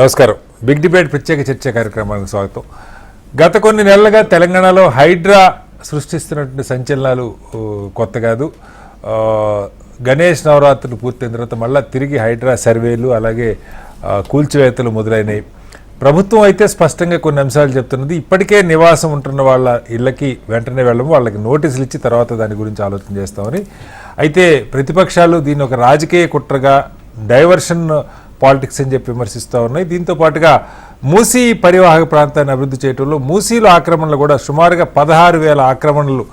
నమస్కారం. Big debate ప్రత్యేక చర్చ కార్యక్రమానికి స్వాగతం. గత కొన్ని నెలలుగా తెలంగాణలో హైడ్రా సృష్టిస్తున్నటువంటి సంచలనాలు కొత్త కాదు. గణేష్ నవరాత్రులు పూర్తయిన తర్వాత మళ్ళీ తిరిగి హైడ్రా సర్వేలు అలాగే కూల్చివేతలు మొదలైనవి. ప్రభుత్వం అయితే స్పష్టంగా కొన్ని అంశాలు చెప్తున్నది. ఇప్పటికే నివాసం ఉంటున్న వాళ్ళ ఇళ్ళకి వెంటనే వెళ్ళము. వాళ్ళకి నోటీసులు ఇచ్చి తర్వాత దాని గురించి ఆలోచన చేస్తామని. అయితే ప్రతిపక్షాలు దీన్ని ఒక రాజకీయ కుట్రగా డైవర్షన్ పాలిటిక్స్ అని చెప్పి విమర్శిస్తూ ఉన్నాయి. దీంతో పాటుగా మూసీ పరివాహక ప్రాంతాన్ని అభివృద్ధి చేయడంలో మూసీలో ఆక్రమణలు కూడా సుమారుగా పదహారు వేల ఆక్రమణలు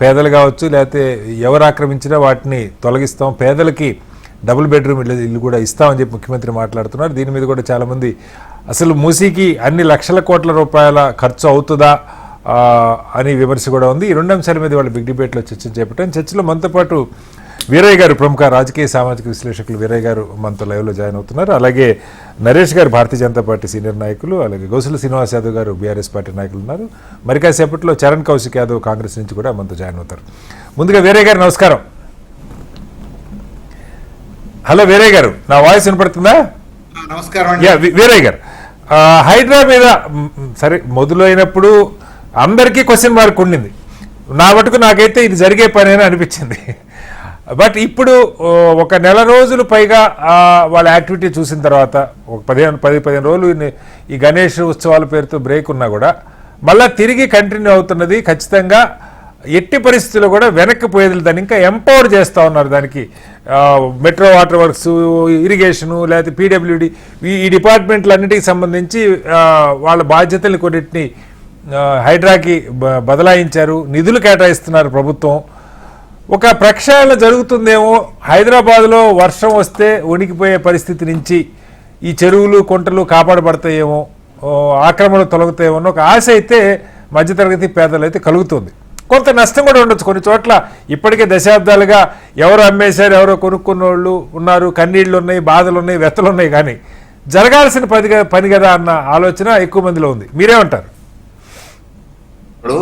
పేదలు కావచ్చు లేకపోతే ఎవరు ఆక్రమించినా వాటిని తొలగిస్తాం. పేదలకి డబుల్ బెడ్రూమ్ ఇల్లు ఇల్లు కూడా ఇస్తామని చెప్పి ముఖ్యమంత్రి మాట్లాడుతున్నారు. దీని మీద కూడా చాలామంది అసలు మూసీకి అన్ని లక్షల కోట్ల రూపాయల ఖర్చు అవుతుందా అని విమర్శ కూడా ఉంది. ఈ రెండు అంశాల మీద వాళ్ళ బిగ్ డిబేట్లో చర్చ చేపట్టాం చర్చలో మనతో పాటు వీరయ్య గారు ప్రముఖ రాజకీయ సామాజిక విశ్లేషకులు వీరయ్య గారు మనతో లైవ్లో జాయిన్ అవుతున్నారు. అలాగే నరేష్ గారు భారతీయ జనతా పార్టీ సీనియర్ నాయకులు అలాగే గౌసుల శ్రీనివాస్ యాదవ్ గారు బీఆర్ఎస్ పార్టీ నాయకులు ఉన్నారు. మరి కాసేపట్లో చరణ్ కౌశిక్ యాదవ్ కాంగ్రెస్ నుంచి కూడా మనతో జాయిన్ అవుతారు. ముందుగా వీరయ్య గారు నమస్కారం. హలో వీరయ్య గారు నా వాయిస్ వినపడుతుందా? నమస్కారం వీరయ్య గారు. హైడ్రా మీద సరే మొదలైనప్పుడు అందరికీ క్వశ్చన్ మార్క్ ఉండింది. నా మటుకు నాకైతే ఇది జరిగే పని అని అనిపించింది. బట్ ఇప్పుడు ఒక నెల రోజులు పైగా వాళ్ళ యాక్టివిటీ చూసిన తర్వాత ఒక పదిహేను పది పదిహేను రోజులు ఈ గణేష్ ఉత్సవాల పేరుతో బ్రేక్ ఉన్నా కూడా మళ్ళీ తిరిగి కంటిన్యూ అవుతున్నది ఖచ్చితంగా ఎట్టి పరిస్థితుల్లో కూడా వెనక్కి పోయేది దాన్ని ఇంకా ఎంపవర్ చేస్తూ ఉన్నారు దానికి. మెట్రో వాటర్ వర్క్స్ ఇరిగేషను లేకపోతే పీడబ్ల్యూడి ఈ డిపార్ట్మెంట్లన్నిటికి సంబంధించి వాళ్ళ బాధ్యతలు కొన్నిటిని హైడ్రాకి బ- బదలాయించారు నిధులు కేటాయిస్తున్నారు ప్రభుత్వం. ఒక ప్రక్షాళన జరుగుతుందేమో హైదరాబాద్లో వర్షం వస్తే వణికిపోయే పరిస్థితి నుంచి ఈ చెరువులు కుంటలు కాపాడబడతాయేమో ఆక్రమణలు తొలగుతాయేమో అన్న ఒక ఆశ అయితే మధ్యతరగతి పేదలు అయితే కలుగుతుంది. కొంత నష్టం కూడా ఉండొచ్చు. కొన్ని చోట్ల ఇప్పటికే దశాబ్దాలుగా ఎవరు అమ్మేశారు ఎవరో కొనుక్కున్న వాళ్ళు ఉన్నారు కన్నీళ్ళు ఉన్నాయి బాధలు ఉన్నాయి వెత్తలు ఉన్నాయి కానీ జరగాల్సిన పని పని కదా అన్న ఆలోచన ఎక్కువ మందిలో ఉంది. మీరేమంటారు? ఇప్పుడు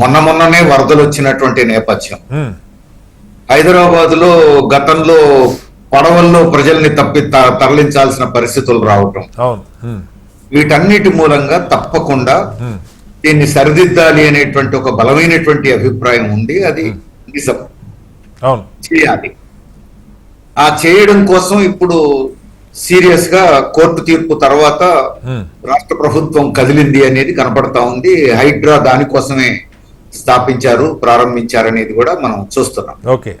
మొన్న మొన్ననే వరదలు వచ్చినటువంటి నేపథ్యం. హైదరాబాద్లో గతంలో పడవల్లో ప్రజల్ని తప్పి తరలించాల్సిన పరిస్థితులు రావటం. వీటన్నిటి మూలంగా తప్పకుండా దీన్ని సరిదిద్దాలి అనేటువంటి ఒక బలమైనటువంటి అభిప్రాయం ఉంది అది నిజం. చేయాలి. ఆ చేయడం కోసం ఇప్పుడు సీరియస్గా కోర్టు తీర్పు తర్వాత రాష్ట్ర ప్రభుత్వం కదిలింది అనేది కనపడతా ఉంది. హైడ్రా దానికోసమే స్థాపించారు ప్రారంభించారనేది కూడా మనం చూస్తున్నాం. ఓకే.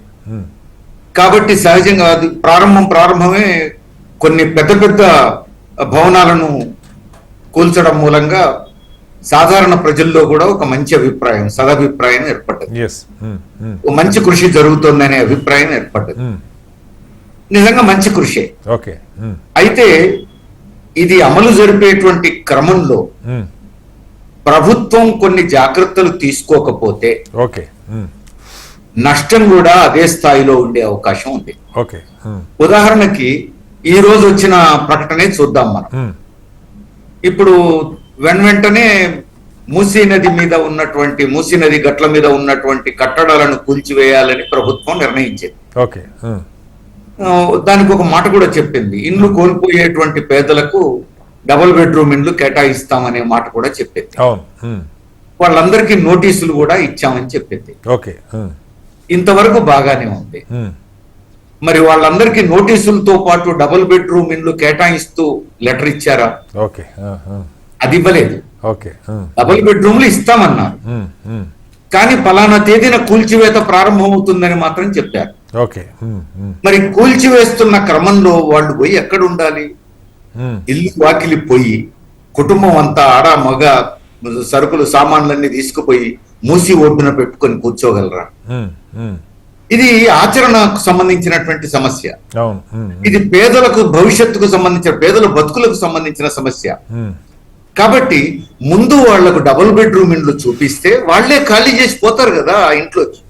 కాబట్టి సహజంగా అది ప్రారంభం ప్రారంభమే కొన్ని పెద్ద పెద్ద భవనాలను కూల్చడం మూలంగా సాధారణ ప్రజల్లో కూడా ఒక మంచి అభిప్రాయం సదభిప్రాయం ఏర్పడ్డది. మంచి కృషి జరుగుతోందనే అభిప్రాయం ఏర్పడ్డది. నిజంగా మంచి కృషి. అయితే ఇది అమలు జరిపేటువంటి క్రమంలో ప్రభుత్వం కొన్ని జాగ్రత్తలు తీసుకోకపోతే ఓకే. నష్టం కూడా అదే స్థాయిలో ఉండే అవకాశం ఉంది. ఓకే. ఉదాహరణకి ఈ రోజు వచ్చిన ప్రకటనే చూద్దాం మనం. ఇప్పుడు వెన్ వెంటనే మూసీ నది మీద ఉన్నటువంటి మూసీ నది గట్ల మీద ఉన్నటువంటి కట్టడాలను కూల్చివేయాలని ప్రభుత్వం నిర్ణయించింది. ఓకే. దానికి ఒక మాట కూడా చెప్పింది. ఇండ్లు కోల్పోయేటువంటి పేదలకు డబుల్ బెడ్రూమ్ ఇండ్లు కేటాయిస్తామనే మాట కూడా చెప్పింది. వాళ్ళందరికీ నోటీసులు కూడా ఇచ్చామని చెప్పింది. ఇంతవరకు బాగానే ఉంది. మరి వాళ్ళందరికీ నోటీసులతో పాటు డబుల్ బెడ్రూమ్ ఇండ్లు కేటాయిస్తూ లెటర్ ఇచ్చారా? అది ఇవ్వలేదు. డబుల్ బెడ్రూమ్లు ఇస్తామన్నారు. కానీ పలానా తేదీన కూల్చివేత ప్రారంభమవుతుందని మాత్రం చెప్పారు. మరి కూల్చివేస్తున్న క్రమంలో వాళ్ళు పోయి ఎక్కడ ఉండాలి? ఇల్లు వాకిలి పోయి కుటుంబం అంతా ఆడ మగ సరుకులు సామాన్లన్నీ తీసుకుపోయి మూసి ఒడ్డున పెట్టుకొని కూర్చోగలరా? ఇది ఆచరణకు సంబంధించినటువంటి సమస్య. ఇది పేదలకు భవిష్యత్తుకు సంబంధించిన పేదల బతుకులకు సంబంధించిన సమస్య. కాబట్టి ముందు వాళ్ళకు డబుల్ బెడ్రూమ్ ఇండ్లు చూపిస్తే వాళ్ళే ఖాళీ చేసి పోతారు కదా ఆ ఇంట్లోకి.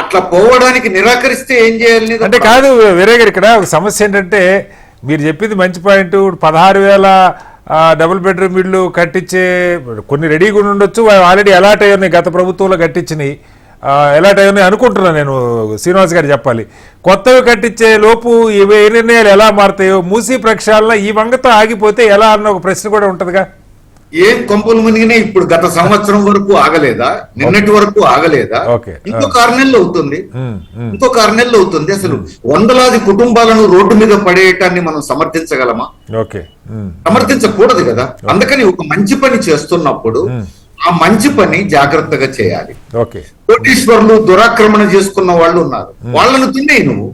అట్లా పోవడానికి నిరాకరిస్తే ఏం చేయాలి? అంటే కాదు వేరే గారు ఇక్కడ ఒక సమస్య ఏంటంటే మీరు చెప్పింది మంచి పాయింట్. పదహారు వేల డబుల్ బెడ్రూమ్ ఇళ్ళు కట్టించే కొన్ని రెడీగా ఉండొచ్చు. ఆల్రెడీ అలాట్ అయ్యి ఉన్నాయి గత ప్రభుత్వంలో కట్టించినాయి ఎలాంటి అయ్యి అనుకుంటున్నాను నేను. శ్రీనివాస్ గారు చెప్పాలి. కొత్తవి కట్టించే లోపు ఇవి ఏ నిర్ణయాలు ఎలా మారుతాయో మూసీ ప్రక్షాళన ఈ వంగతో ఆగిపోతే ఎలా అన్న ఒక ప్రశ్న కూడా ఉంటుందిగా. ఏం కొంపలు మునిగినా ఇప్పుడు గత సంవత్సరం వరకు ఆగలేదా? నిన్నటి వరకు ఆగలేదా. ఇంకొక ఆరు నెలలు అవుతుంది. ఇంకొక ఆరు నెలలు అవుతుంది. అసలు వందలాది కుటుంబాలను రోడ్డు మీద పడేయటాన్ని మనం సమర్థించగలమా? సమర్థించకూడదు కదా. అందుకని ఒక మంచి పని చేస్తున్నప్పుడు ఆ. మంచి పని జాగ్రత్తగా చేయాలి. కోటీశ్వరులు దురాక్రమణ చేసుకున్న వాళ్ళు ఉన్నారు. వాళ్ళను తినేయి నువ్వు.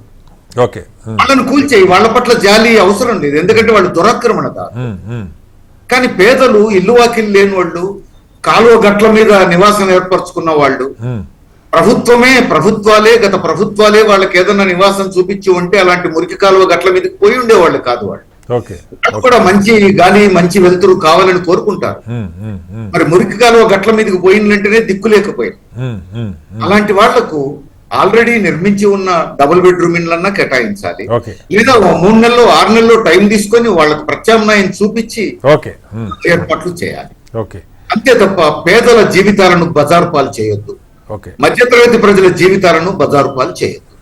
వాళ్ళను కూల్చేయి. వాళ్ళ పట్ల జాలి అవసరం లేదు. ఎందుకంటే వాళ్ళు దురాక్రమణ కాదు. కానీ పేదలు ఇల్లు వాకిలు లేని వాళ్ళు కాలువ గట్ల మీద నివాసం ఏర్పరచుకున్న వాళ్ళు ప్రభుత్వమే ప్రభుత్వాలే గత ప్రభుత్వాలే వాళ్ళకి ఏదైనా నివాసం చూపించి ఉంటే అలాంటి మురికి కాలువ గట్ల మీదకి పోయి ఉండేవాళ్ళు కాదు వాళ్ళు. కూడా మంచి గాలి మంచి వెలుతురు కావాలని కోరుకుంటారు. మరి మురికి కాలువ గట్ల మీదకి పోయినంటేనే దిక్కు లేకపోయింది. ఉమ్, ఉమ్, ఉమ్, అలాంటి వాళ్ళకు ఆల్రెడీ నిర్మించి ఉన్న డబుల్ బెడ్రూమ్ ఇళ్ళన్నా కేటాయించాలి. ఓకే. లేదా మూడు నెలలు ఆరు నెలలు టైం తీసుకొని వాళ్ళకి ప్రత్యామ్నాయం చూపించి ఏర్పాట్లు చేయాలి. ఓకే. అంతే తప్ప పేదల జీవితాలను బజారు పాలు చేయొద్దు. ఓకే. మధ్యతరగతి ప్రజల జీవితాలను బజారు పాలు చేయొద్దు.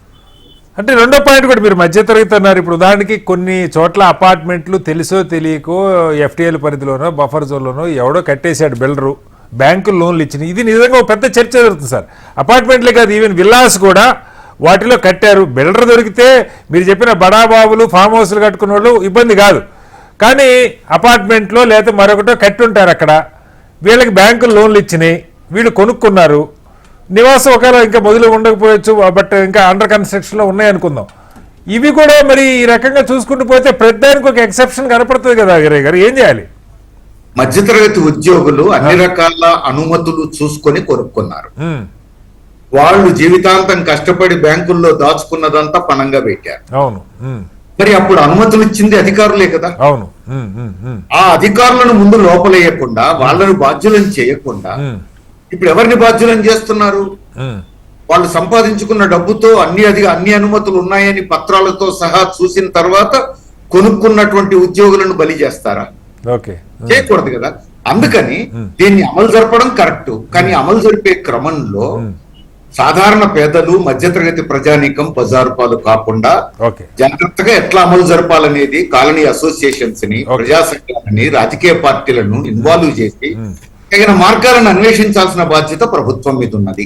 అంటే రెండో పాయింట్ కూడా మీరు మధ్యతరగతి అన్నారు. ఇప్పుడు ఉదాహరణకి కొన్ని చోట్ల అపార్ట్మెంట్లు తెలుసో తెలియకో ఎఫ్టీఎల్ పరిధిలోనో బఫర్ జోన్లోనో ఎవడో కట్టేశాడు బిల్డరు. బ్యాంకులు లోన్లు ఇచ్చినాయి. ఇది నిజంగా ఒక పెద్ద చర్చ జరుగుతుంది సార్. అపార్ట్మెంట్లే కాదు ఈవెన్ విల్లాస్ కూడా వాటిలో కట్టారు. బిల్డర్ దొరికితే మీరు చెప్పిన బడాబాబులు ఫామ్ హౌస్లు కట్టుకున్న వాళ్ళు ఇబ్బంది కాదు. కానీ అపార్ట్మెంట్లో లేకపోతే మరొకటో కట్టుంటారు అక్కడ. వీళ్ళకి బ్యాంకులు లోన్లు ఇచ్చినాయి. వీళ్ళు కొనుక్కున్నారు. నివాసం ఒకవేళ ఇంకా మొదలు ఉండకపోవచ్చు బట్ ఇంకా అండర్ కన్స్ట్రక్షన్లో ఉన్నాయనుకుందాం. ఇవి కూడా మరి ఈ రకంగా చూసుకుంటూ పోతే ప్రతిదానికి ఒక ఎక్సెప్షన్ కనపడుతుంది కదా అగరే గారు. ఏం చేయాలి? మధ్యతరగతి ఉద్యోగులు అన్ని రకాల అనుమతులు చూసుకొని కొనుక్కున్నారు. వాళ్ళు జీవితాంతం కష్టపడి బ్యాంకుల్లో దాచుకున్నదంతా పణంగా పెట్టారు అవును. మరి అప్పుడు అనుమతులు ఇచ్చింది అధికారులే కదా? అవును. ఆ అధికారులను ముందు లోపలేయకుండా వాళ్ళను బాధ్యులను చేయకుండా ఇప్పుడు ఎవరిని బాధ్యులను చేస్తున్నారు? వాళ్ళు సంపాదించుకున్న డబ్బుతో అన్ని అది అన్ని అనుమతులు ఉన్నాయని పత్రాలతో సహా చూసిన తర్వాత కొనుక్కున్నటువంటి ఉద్యోగులను బలి చేస్తారా? ఓకే. చేయకూడదు కదా. అందుకని దీన్ని అమలు జరపడం కరెక్ట్. కానీ అమలు జరిపే క్రమంలో సాధారణ పేదలు మధ్యతరగతి ప్రజానీకం బజారు పాలు కాకుండా జాగ్రత్తగా ఎట్లా అమలు జరపాలనేది కాలనీ అసోసియేషన్స్ని. ప్రజా సంఘాలని రాజకీయ పార్టీలను ఇన్వాల్వ్ చేసి తగిన మార్గాలను అన్వేషించాల్సిన బాధ్యత ప్రభుత్వం మీద ఉన్నది